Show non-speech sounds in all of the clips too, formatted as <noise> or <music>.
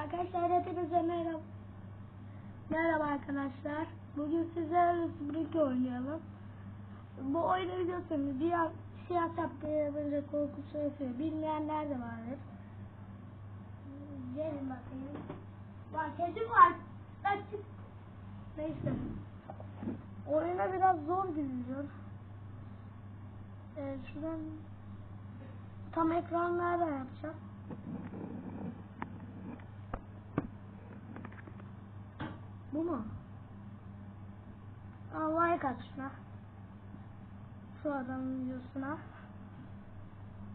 Arkadaşlar hepinize merhaba. Merhaba arkadaşlar. Bugün sizlerle Spring oynayalım. Bu oyunu biliyorsunuz bir an siyah şapka yapınca korkusu yapıyor. Bilmeyenler de vardır. Gelin bakayım. Var kedi var. Ben. Neyse. Oyuna biraz zor gidiyor. Ee, şuradan tam ekran nerede yapacağım? Bu mu? Aa, like at şuna. Şu adamın videosuna.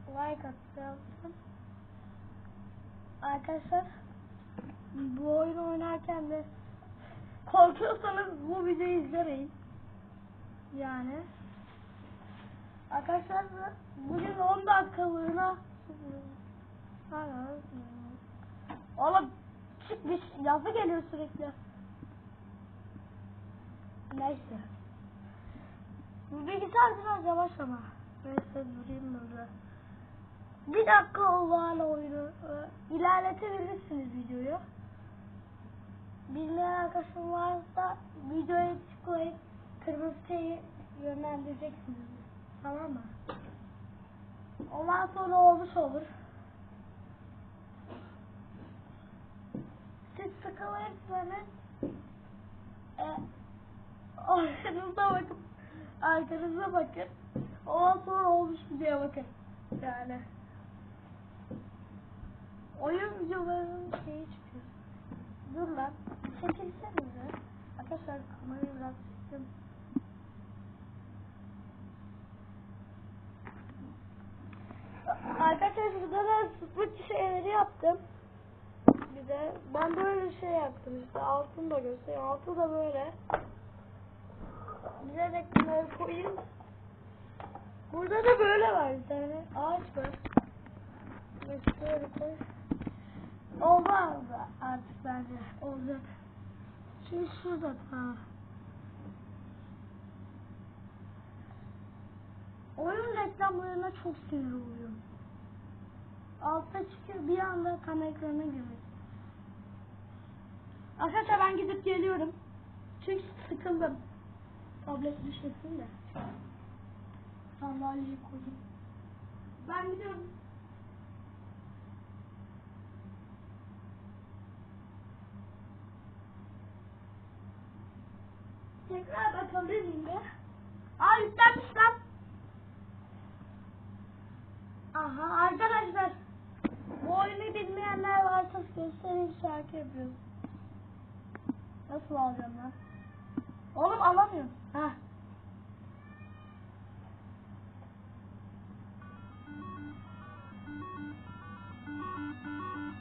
Like atacağım. Arkadaşlar bu oyunu oynarken de korkuyorsanız bu videoyu izlemeyin. Yani Arkadaşlar bugün 10 dakikalığına Oğlum çık bir şey- lafı geliyor sürekli. Neyse. Bu bilgisayar biraz yavaş ama. Neyse durayım burada. Bir dakika oldu hala oyunu. Ee, İlerletebilirsiniz videoyu. Bilmeyen arkadaşım varsa videoya tıklayıp kırmızı şeyi yönlendireceksiniz. Tamam mı? Ondan sonra olmuş olur. Siz sıkılırsanız e, arkanıza bakın. Arkanıza bakın. Ondan sonra olmuş mu diye bakın. Yani. Oyun videolarının şeyi çıkıyor. Dur lan. Çekilsenize. Arkadaşlar kamerayı biraz çektim. Arkadaşlar şurada da sıfır şeyleri yaptım. Bir de ben böyle şey yaptım işte altını da göstereyim. Altı da böyle. Bize de bunları koyayım. Burada da böyle var bir tane ağaç var. Şöyle koy. Oldu oldu artık bence. Olacak. Şimdi şurada ha. Oyun reklamlarına çok sinir oluyorum. Altta çıkıyor bir anda tam ekrana giriyor. Arkadaşlar ben gidip geliyorum. Çünkü sıkıldım. Tablet düşmesin de. Sandalyeyi koyayım. Ben gidiyorum. Tekrar bakabilir miyim be? Aa yüklenmiş lan. Aha arkadaşlar. Bu oyunu bilmeyenler varsa göstereyim şarkı yapıyorum. Nasıl alacağım lan? Oğlum alamıyorum. Ha.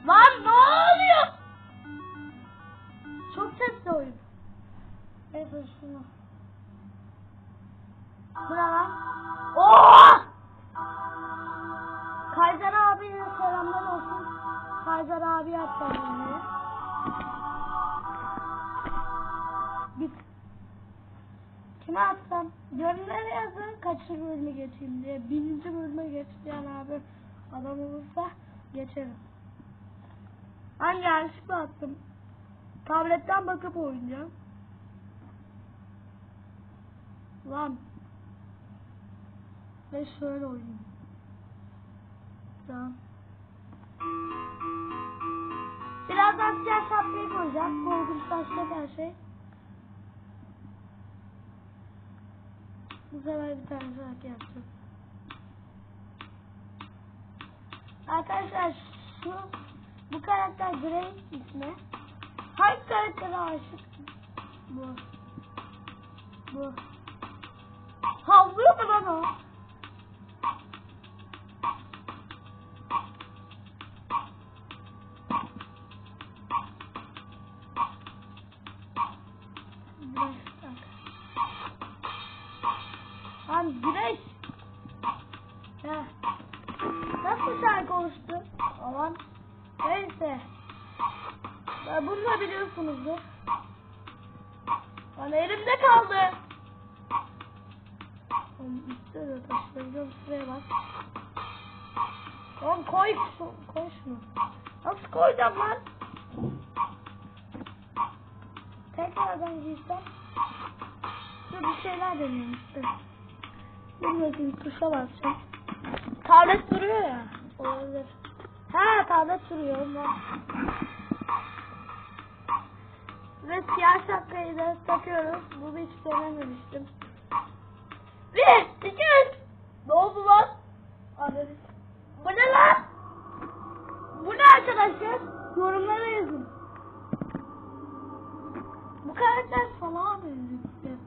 Lan ne oluyor? Çok sesli oyun. Neyse şunu. Bu ne lan? Oo! Kayzer abiye selamlar olsun. Kayzer abi yaptı bunu. Kime atsam? Yorumlara yazın kaçıncı bölüme geçeyim diye. Birinci bölüme geç diyen abi adam olursa geçerim. Ben yanlışlıkla attım. Tabletten bakıp oynayacağım. Lan. Ve şöyle oynayayım. Tamam. Birazdan siyah şapkayı koyacağım. Korkunç başka her şey. Bu sefer bir tane şarkı yapacağım. Arkadaşlar şu bu karakter Grey ismi. Hangi karaktere aşık? Bu. Bu. Havlıyor mu lan o? Tamam koy, şunu. Nasıl koyacağım lan? tekrardan girsem. Dur bir şeyler deniyorum işte. Bilmediğim tuşa basacağım. Tablet duruyor ya. Olabilir. Ha tablet duruyor ondan. Ve siyah şapkayı da takıyoruz. Bunu hiç denememiştim. Bir, iki. Ne oldu lan? Anladın. Bu ne lan? Bu ne arkadaşlar? Yorumlara yazın. Bu karakter salağa benziyor.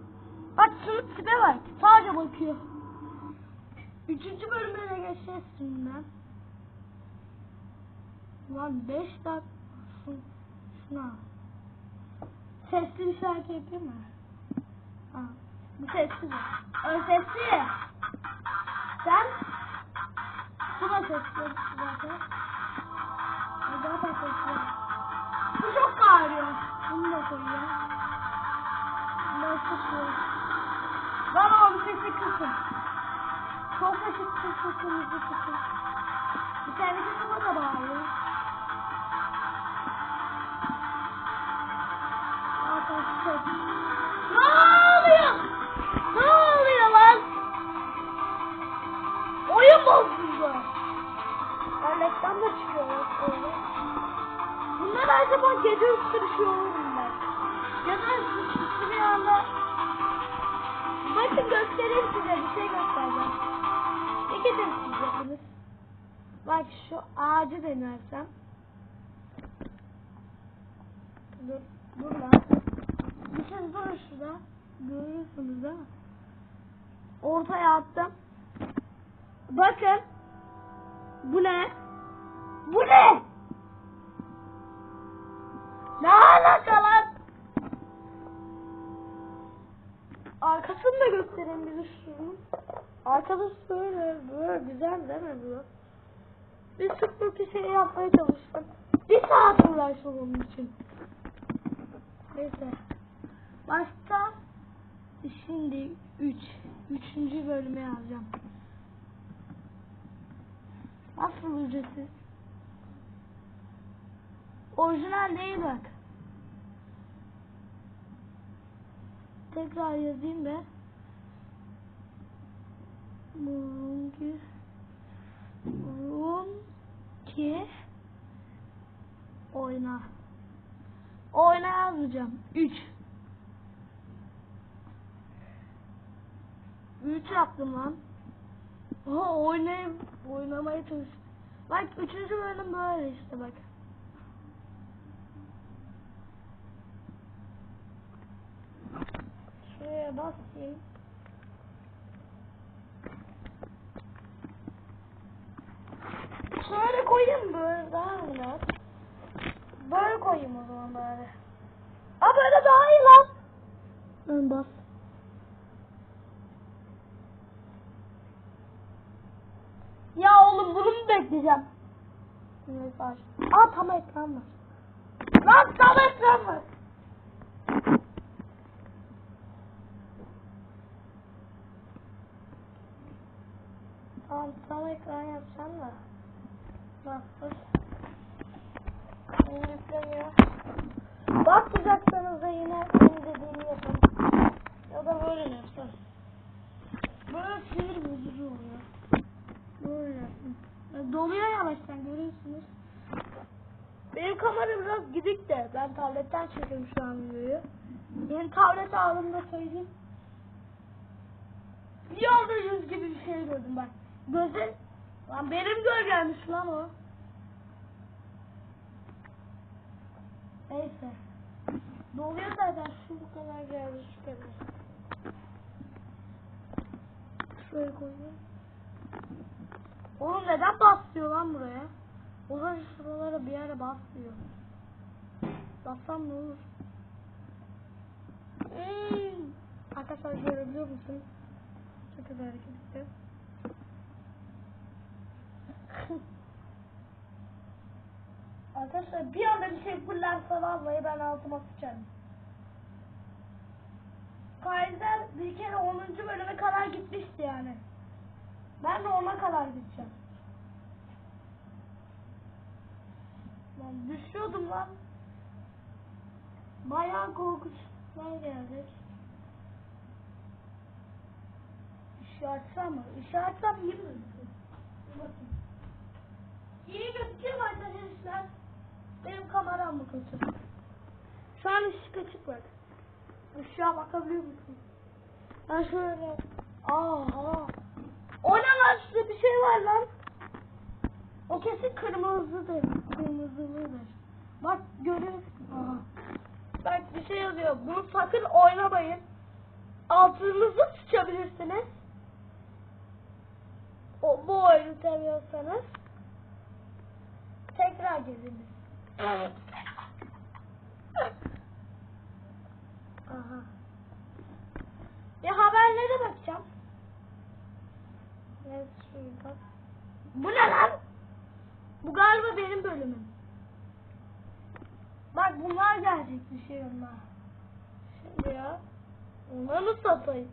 Bak şunun tipe bak. Sadece bakıyor. Üçüncü bölüme de geçeceğiz şimdi. Lan beş dakika. Şun- Şuna. Sesli bir şarkı yapayım mı? Ha. Bu sesli. Ön sesli. Sen? Bu da sesli zaten. Daha da sesli. Bu çok bağırıyor. Bunu da koyuyor. Bunları sıkıyor. Lan oğlum sesi kısın. Çok sesi kısın, sesinizi kısın. Bir tanesi buna da bağırıyor. Zaten ses. Zaman gece ısırışıyor olurum ben. Ya da anda. Bakın göstereyim size bir şey göstereceğim. De siz yapınız. Bak şu ağacı denersem. Dur, dur. Bir şey durun şurada. Görüyorsunuz değil mi? Ortaya attım. Bakın. Bu ne? Bu ne? Ne alaka lan? Arkasını da göstereyim bize şunu. Arkası böyle, böyle güzel değil mi bu? Bir sıfır bir şey yapmaya çalıştım. Bir saat uğraştım onun için. Neyse. Başta şimdi 3. Üçüncü bölüme yazacağım. Nasıl ücretsiz? Orijinal değil bak. Tekrar yazayım da. Rungi Run ki oyna. Oyna yazacağım. 3 3 yaptım lan. Oha oynayayım. Oynamaya çalış. Bak üçüncü bölüm böyle işte bak. Şuraya basayım. Şöyle koyayım böyle daha iyi lan. Böyle koyayım o zaman böyle. Aa böyle daha iyi lan. Ön bas. Ya oğlum bunu mu bekleyeceğim? Var. Aa tam ekran var. Lan tam ekran var. Tamam ekran yapacağım da. Bak dur. Yükleniyor. Bakmayacaksanız da yine senin dediğini yapın. Ya da böyle yapın. Böyle sinir bozucu oluyor. Böyle yapın. Ya Doluyor yavaştan görüyorsunuz. Benim kamera biraz gidik de ben tabletten çekiyorum şu an videoyu. Yeni tablet aldığımda söyleyeyim. Bir anda yüz gibi bir şey gördüm bak. Gözün lan benim gölgemmiş lan o. Neyse. Doluyor zaten şu bu kadar geldi şu kadar. Şöyle koyayım. Oğlum neden basıyor lan buraya? O zaman şuralara bir yere basmıyor. Bassam ne olur? Hmm. Arkadaşlar görebiliyor musunuz? Çok güzel hareket etti. <laughs> Arkadaşlar bir anda bir şey fırlarsa vallahi ben altıma sıçarım. Kaiser bir kere 10. bölüme kadar gitmişti yani. Ben de ona kadar gideceğim. Lan düşüyordum lan. Bayağı. Ne geldik? Işığı açsam mı? Işığı açsam iyi mi? gözüküyor? İyi gözüküyor mu arkadaşlar? Benim kameram mı? Şu an ışık açık bak. Işığa bakabiliyor musun? Ben şöyle... Aha! O ne lan? Bir şey var lan. O kesin kırmızıdır. Kırmızılıdır. Bak görüyorsun. Aha. Bak bir şey yazıyor. Bunu sakın oynamayın. Altınızı sıçabilirsiniz. O, bu oyunu seviyorsanız tekrar geliniz. Aha. Bir haberlere bakacağım. Evet şurada. Bu ne lan? Bu galiba benim bölümüm. Bak bunlar gelecek bir şey onlar. Şimdi ya. Onları satayım?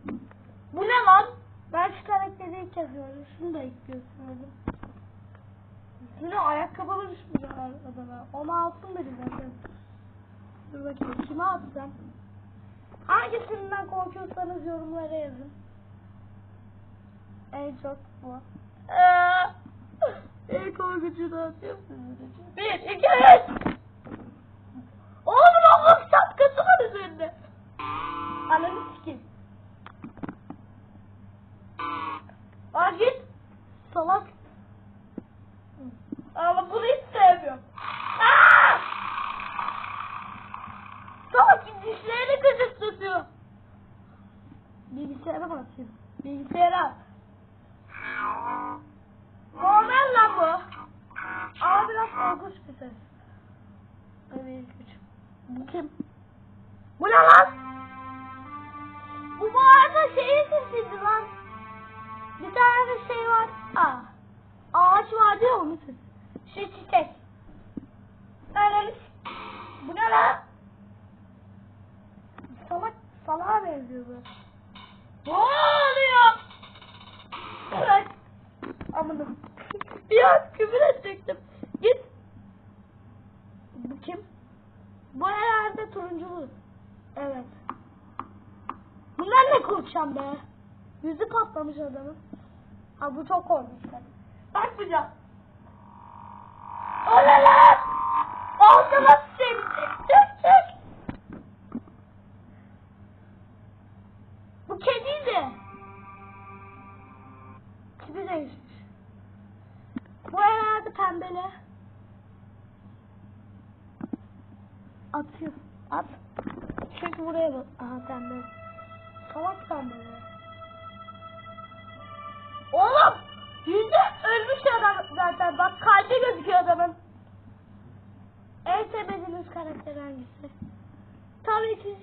Bu ne lan? Ben şu karakteri ilk gördüm. Şunu da ilk kez Üstüne ayakkabılı düşmüş adama. Onu alsın dedi zaten. Dur bakayım kime atsam? Hangisinden korkuyorsanız yorumlara yazın. En çok bu. En korkucunu atıyor musunuz? Bir, iki, üç. Salağa benziyor bu. Ne oluyor? Evet. Amanım. Bir an küfür edecektim. Git. Bu kim? Bu herhalde turunculu. Evet. Bundan ne korkacağım be? Yüzü patlamış adamın. Ha bu çok korkunç. Bakmayacağım. O ne Oğlum! Yüzü ölmüş adam zaten. Bak kalbi gözüküyor adamın. En sevmediğiniz karakter hangisi? Tabii ki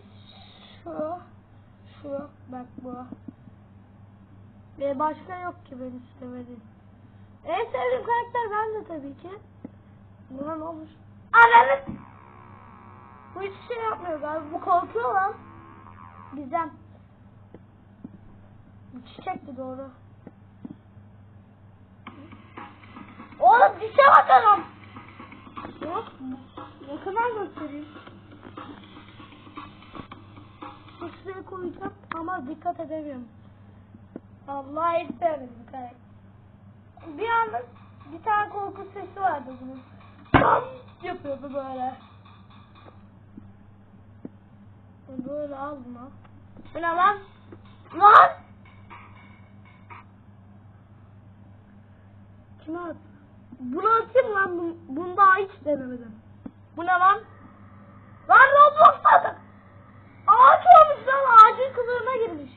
şu. Şu. Bak bu. Ve başka yok ki benim sevmediğim. En sevdiğim karakter ben de tabii ki. Buna ne olur? Ananı! Bu hiçbir şey yapmıyor galiba. Bu korkuyor lan. Gizem. Çiçekti doğru. Oğlum dişe bakalım. Yok. Yakından göstereyim. Bu şuraya koyacağım ama dikkat edemiyorum. Allah sevmedim bu karakter. Bir anda bir tane korku sesi vardı bunun. Tam yapıyordu böyle. Böyle al bunu. Bu ne lan? Lan! Kime at? Bunu atayım lan. Bunu, daha hiç denemedim. Bu ne lan? Lan Roblox'ta Ağaç olmuş lan. Ağacın kılığına girmiş.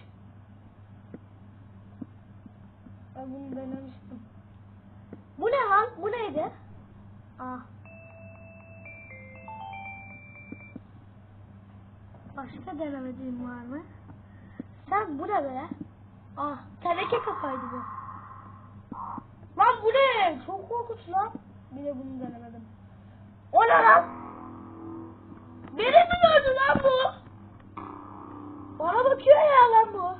Ben bunu denemiştim. Bu ne lan? Bu neydi? Ah. Başka denemediğim var mı? Sen bu ne be? Ah, teneke kafaydı bu. Lan bu ne? Çok korkunç lan. Bir de bunu denemedim. O ne lan? Beni mi gördü lan bu? Bana bakıyor ya lan bu.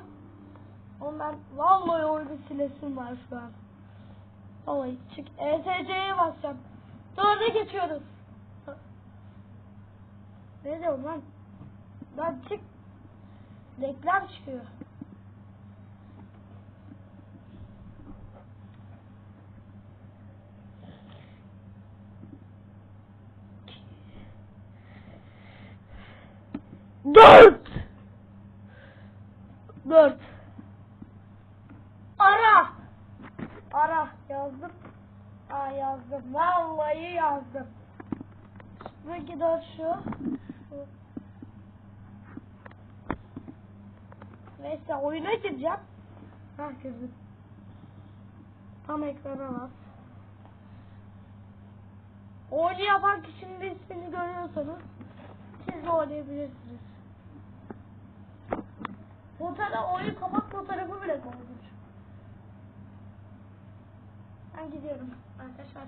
Ben vallahi orada silesim var şu an. Vallahi çık ESC'ye basacağım. Dörde geçiyoruz. Ne diyorum lan? Lan çık Reklam çıkıyor. Dört. Dört. Ara. Ara yazdım. Aa yazdım. Vallahi yazdım. Peki dört şu. Neyse oyuna gireceğim. Ha girdim. Tam ekrana bas. Oyunu yapan kişinin de ismini görüyorsanız siz de oynayabilirsiniz. Fotoğraf oyun kapak fotoğrafı bile koymuş. Ben gidiyorum arkadaşlar.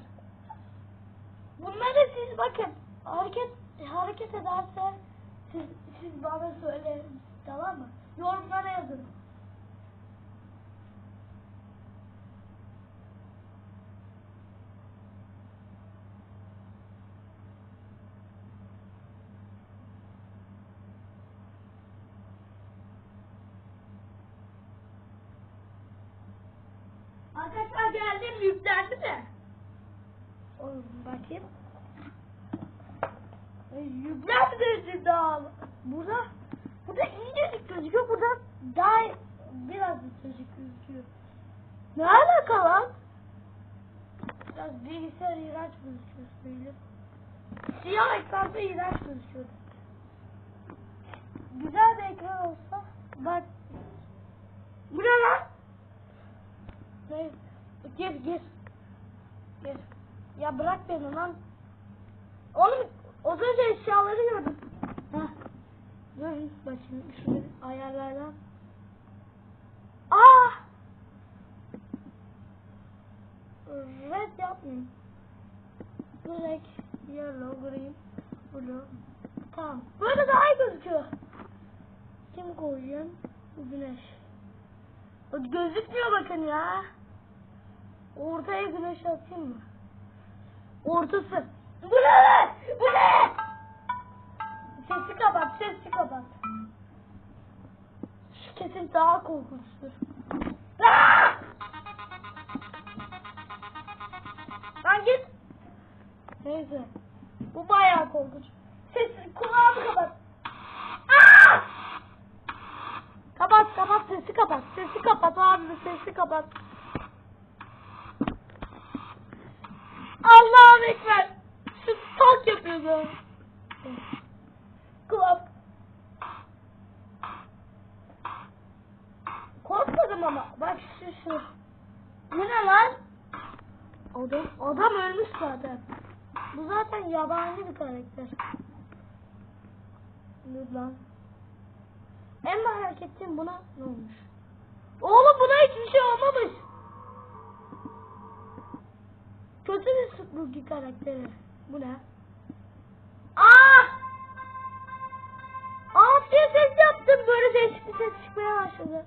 Bunları siz bakın hareket hareket ederse siz siz bana söyleyin tamam mı? Yorumlara yazın. Geldim yüklendi mi? Oğlum bakayım. E, Yüklenmedi daha. Burada burada incecik gözüküyor. Burada daha biraz incecik gözüküyor. Ne alaka lan? Biraz bilgisayar iğrenç gözüküyor söyleyeyim. Siyah ekranda iğrenç gözüküyor. Güzel bir ekran olsa bak. Bu ne lan? Ne? Gir gir. Gir. Ya bırak beni lan. Oğlum az önce eşyaları gördüm. Heh. Dur bakayım şunu ayarlardan. Aa! Red yapmayayım. Black, yellow, green, blue. Tamam. Böyle daha iyi gözüküyor. Kim koyacağım? Güneş. O gözükmüyor bakın ya. Ortaya güneş atayım mı? Ortası. Bu ne? Bu ne? Sesi kapat, sesi kapat. Şu kesin daha korkunçtur. Aa! Lan git. Neyse. Bu bayağı korkunç. Sesi kulağımı kapat. Kapat kapat sesi kapat. Sesi kapat abi sesi kapat. Allah'ım ekber. Şu tak yapıyordu. Kulak. Korkmadım ama. Bak şu şu. Bu ne lan? Adam, adam ölmüş zaten. Bu zaten yabancı bir karakter. Dur lan. En merak ettiğim buna ne olmuş? Oğlum buna hiçbir şey olmamış. Kötü bir Spooky karakteri. Bu ne? Aa! Aa diye ses yaptım. Böyle değişik bir ses çıkmaya başladı.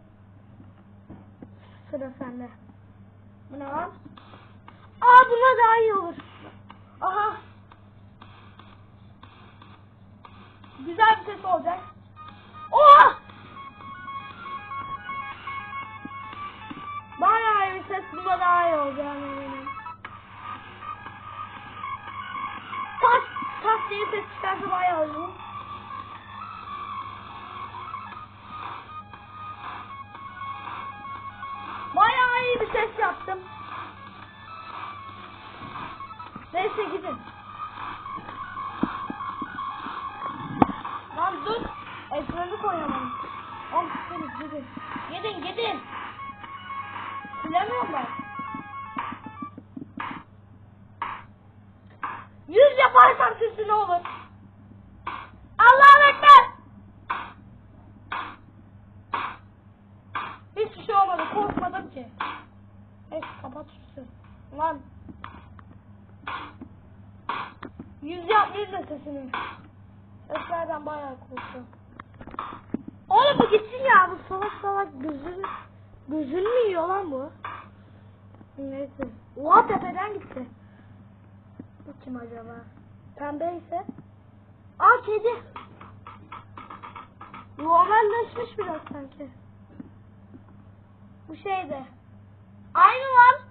Sıra sende. Bu ne lan? Aa buna daha iyi olur. Aha. Güzel bir ses olacak. Oha! Bayağı iyi bir ses buna daha iyi olacak eminim. Tas diye ses çıkarsa bayağı iyi. Bayağı iyi bir ses yaptım. Neyse gidin. Lan dur. Ekranı koyamam. Oğlum gidin gidin. Gidin gidin. Yüz yapmayayım da sesini. Seslerden bayağı korkuyorum. Oğlum bu gitsin ya. Bu salak salak gözünü gözünü mü yiyor lan bu? Neyse. Oha tepeden gitti. Bu kim acaba? Pembe ise. Aa kedi. Normalleşmiş biraz sanki. Bu şeyde. Aynı lan.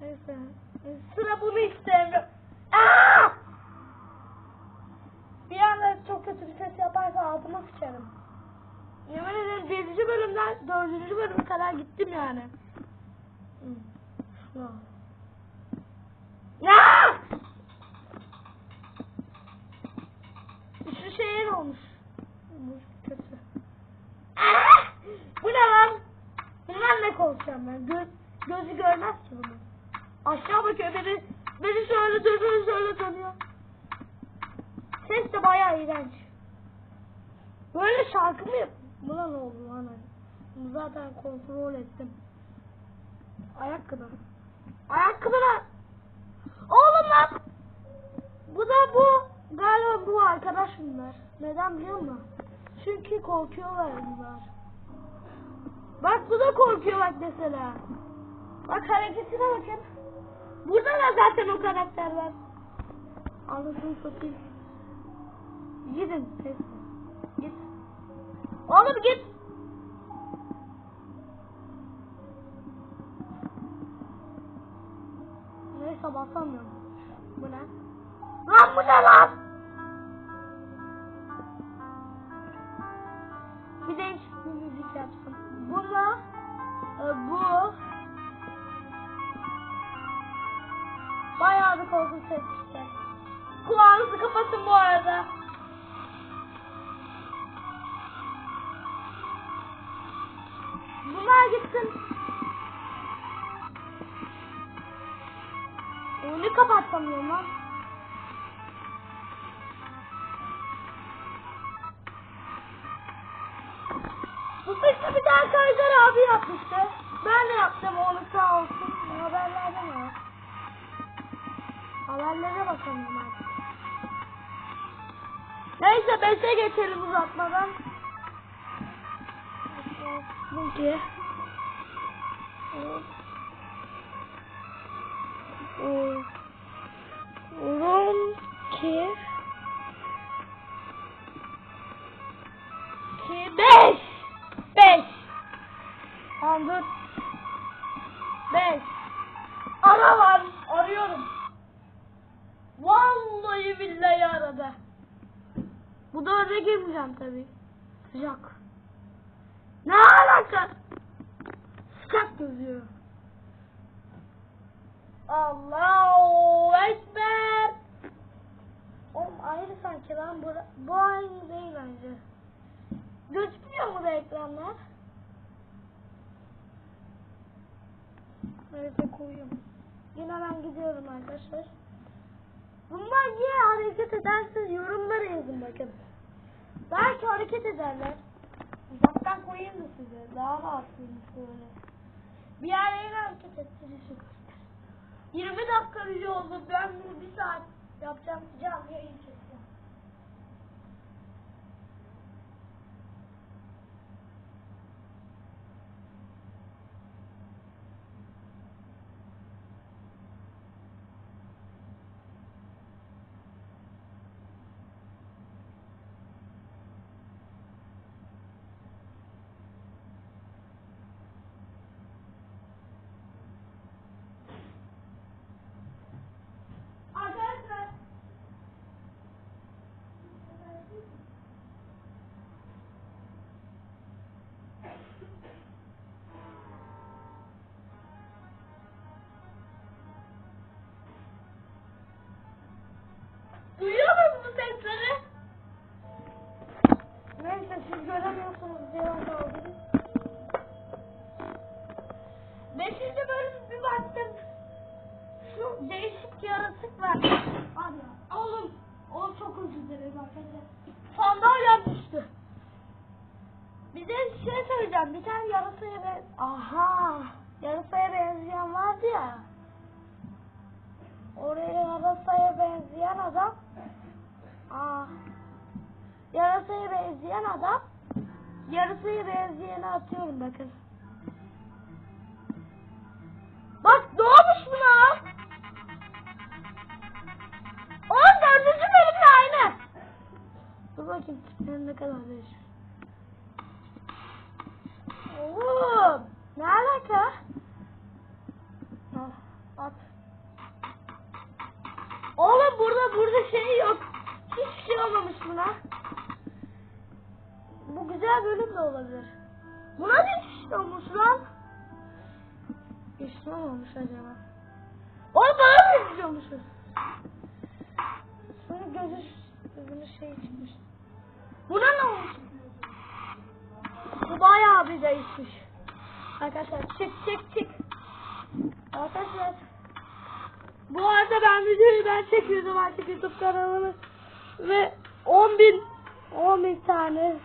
Neyse. Sıra bunu istemiyorum. Aa! Bir anda çok kötü bir ses yaparsa altıma sıçarım. Yemin ederim 7. bölümden 4. bölüme kadar gittim yani. Ya! Şeye ne olmuş? Bu kötü. Ah! Bu ne lan? Bundan ne konuşacağım ben? Göz, gözü görmez ki bunu. Aşağı bakıyor beni. Beni şöyle dönüyor şöyle dönüyor. Ses de bayağı iğrenç. Böyle şarkı mı yap? Buna ne oldu lan? Zaten kontrol ettim. Ayakkabı. Ayakkabılar. Oğlum lan. Bu da bu. Galiba bu arkadaş bunlar. Neden biliyor musun? Çünkü korkuyorlar bunlar. Bak bu da korkuyor bak mesela. Bak hareketine bakın. Burada da zaten o karakter var. Anasını satayım. Gidin. Git. Oğlum git. Onu kapatamıyorum lan. Bu sesi bir daha Kaysar abi yapmıştı. Ben de yaptım onu sağ olsun. Haberlerde mi var? Haberlere bakalım artık. Neyse 5'e geçelim uzatmadan. Bu ki. Rum ki. Lan. Bu, bu aynı değil bence. Gözükmüyor mu da ekranlar? Neyse koyuyorum. Yine ben gidiyorum arkadaşlar. Bunlar niye hareket edersiniz yorumlara yazın bakın. Belki hareket ederler. Uzaktan koyayım da size. Daha rahatsınız böyle. Bir yerlere hareket ettirişi göster. 20 dakika video oldu. Ben bunu bir saat yapacağım. Canlı yayın çekeceğim. Neyse siz göremiyorsunuz diye ben kaldırayım. Beşinci bölüm bir baktım. Şu değişik yaratık var. Abi oğlum. O çok özür dilerim arkadaşlar. Sandalyem düştü. Bir de şey söyleyeceğim. Bir tane yarasaya ben... Aha. Yarasaya benzeyen vardı ya. Oraya yarasaya benzeyen adam. Aa. Yarasaya benzeyen adam. Yarasaya benzeyeni atıyorum bakın. Bak ne olmuş buna? Oğlum dördüncü bölümle aynı. Dur bakayım tipleri ne kadar değişmiş. Oğlum ne alaka? Al, at. Oğlum burada burada şey yok. Hiçbir şey olmamış buna. Bu güzel bölüm de olabilir. Buna şey olmuş lan. Mi olmuş acaba? Oğlum bana şey olmuş. Şunun gözü, gözünün şey çıkmış. Buna ne olmuş? Bu bayağı bir değişmiş. Arkadaşlar çık çık çık. Arkadaşlar. Bu arada ben videoyu ben çekiyordum artık YouTube kanalımı. Ve 10 bin 10 bin tane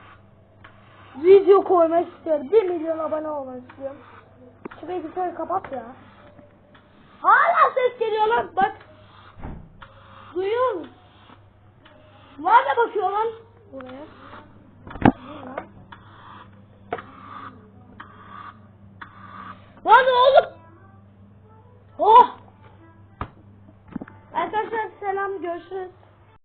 video koymak istiyorum. 1 milyon abone olmak istiyorum. Şu bilgisayarı kapat ya. Hala ses geliyor lan bak. Duyuyor musun? Nerede bakıyor lan? Buraya. Lan. Lan oğlum. Oh. Arkadaşlar selam görüşürüz.